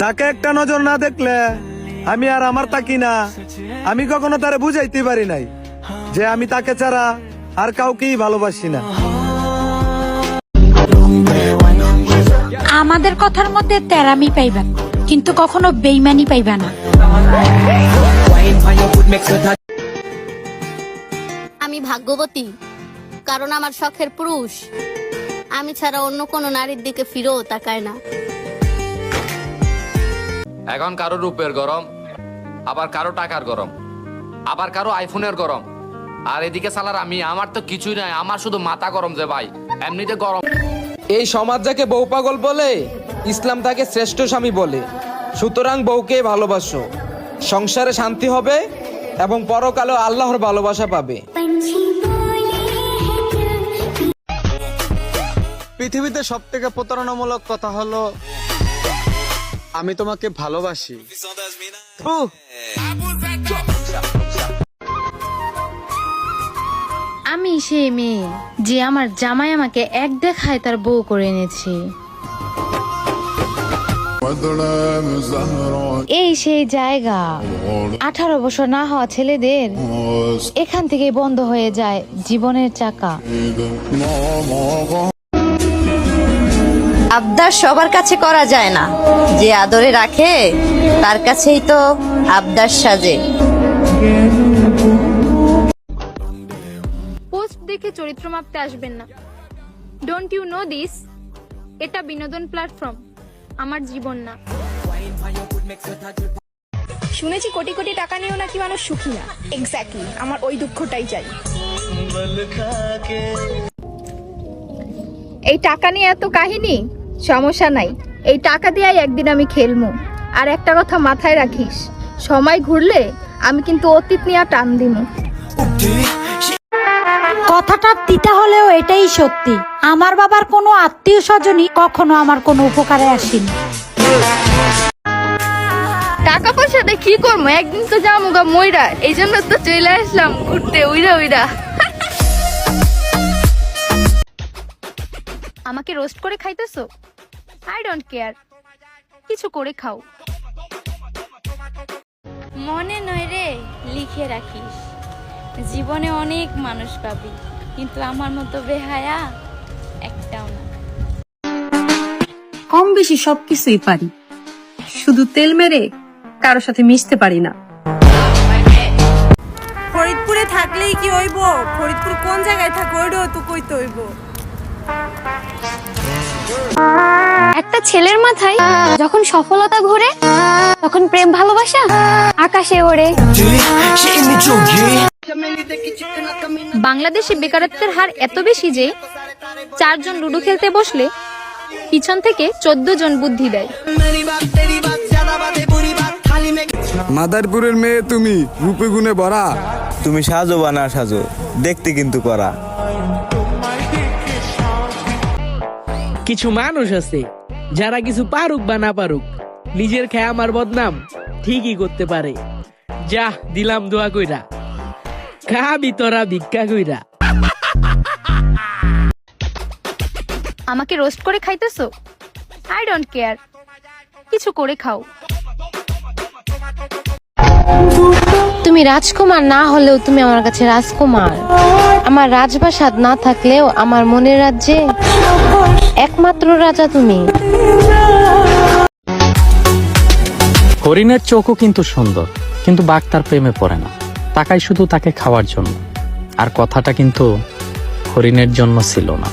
তাকে একটা নজর না দেখলে আমি আর আমার তাকি না। আমি কখনো তারে বুঝাইতে পারি নাই যে আমি তাকে ছাড়া আর কাউকেই ভালোবাসি না। আমাদের কথার মধ্যে তেরামি পাইবেন কিন্তু কখনো বেইমানি পাইবা না। আমি ভাগ্যবতী কারণ আমার শখের পুরুষ। আমি ছাড়া অন্য কোনো নারীর দিকে ফিরেও তাকায় না। এখন কারও রূপের গরম আবার কারও টাকার গরম আবার কারও আইফোনের গরম। আর এদিকে সালার আমি আমার তো কিছুই নাই আমার শুধু মাথা গরম যে ভাই এমনিতে গরম। এই সমাজ যাকে বউ পাগল বলে ইসলাম তাকে শ্রেষ্ঠ স্বামী বলে। সুতরাং বউকে ভালোবাসো। সংসারে শান্তি হবে এবং পরকালেও আল্লাহর ভালোবাসা পাবে। পৃথিবীতে সব থেকে প্রতারণামূলক কথা হলো আমি তোমাকে ভালোবাসি। আমি সেই মেয়ে যে আমার জামাই আমাকে এক দেখায় তার বউ করে এনেছে। এই সেই জায়গা। আঠারো বছর না হওয়া ছেলেদের এখান থেকে বন্ধ হয়ে যায় জীবনের চাকা। আবদার সবার কাছে করা যায় না। যে আদরে রাখে তার কাছেই তো আবদার সাজে। পোস্ট দেখে চরিত্র মাপতে আসবেন না। ডোন্ট ইউ নো দিস এটা বিনোদন প্ল্যাটফর্ম আমার জীবন না। শুনেছি কোটি কোটি টাকা নিয়েও নাকি মানুষ সুখী না। এক্স্যাক্টলি আমার ওই দুঃখটাই চাই। এই টাকা নিয়ে এত কাহিনী? সমস্যা নাই। এই টাকা দিয়েই একদিন আমি খেলমু। আর একটা কথা মাথায় রাখিস সময় ঘুরলে আমি কিন্তু অতীত নিয়ে টান দিমু। কথাটা তিতা হলেও এটাই সত্যি। আমার বাবার কোনো আত্মীয় স্বজনই কখনো আমার কোনো উপকারে আসেনি। টাকা পয়সা দিয়ে কি করব? একদিন তো যাব গা ময়রা। এই জন্য তো চলে আসলাম ঘুরতে উইরা উইরা। আমাকে রোস্ট করে খাইতেছো? আই ডোন্ট কেয়ার কিছু করে খাও। মনে নয় রে লিখে রাখিস। জীবনে অনেক মানুষ পাবি কিন্তু আমার মতো বেহায়া একটাও না। কম বেশি সবকিছুই পারি। শুধু তেল মেরে কারও সাথে মিশতে পারি না। ফরিদপুরে থাকলেই কি হইব? ফরিদপুর কোন জায়গায় থাকো ওইটাও তো কইতে হইব। একটা ছেলের মাথায় যখন সফলতা ঘুরে তখন প্রেম ভালোবাসা আকাশে ওড়ে। বাংলাদেশে বেকারত্বের হার এত বেশি যে চারজন লুডো খেলতে বসলে পিছন থেকে চোদ্দ জন বুদ্ধি দেয়। মাদারপুরের মেয়ে তুমি রূপে গুণে ভরা। তুমি সাজো বা না সাজো দেখতে কিন্তু করা। কিছু মানুষ আছে যারা কিছু পারুক বা না পারুক নিজের খেয়ে আমার বদনাম ঠিকই করতে পারে। যা দিলাম দোয়া কইরা। খাবি তোরা ভিক্ষা কইরা। আমাকে রোস্ট করে খাইতেছো? আই ডোন্ট কেয়ার কিছু করে খাও। তুমি রাজকুমার না হলেও তুমি আমার কাছে রাজকুমার। আমার রাজপ্রাসাদ না থাকলেও আমার মনের রাজ্যে একমাত্র রাজা তুমি। হরিণের চোখও কিন্তু সুন্দর, কিন্তু বাঘ তার প্রেমে পড়ে না। তাকাই শুধু তাকে খাওয়ার জন্য। আর কথাটা কিন্তু হরিণের জন্য ছিল না।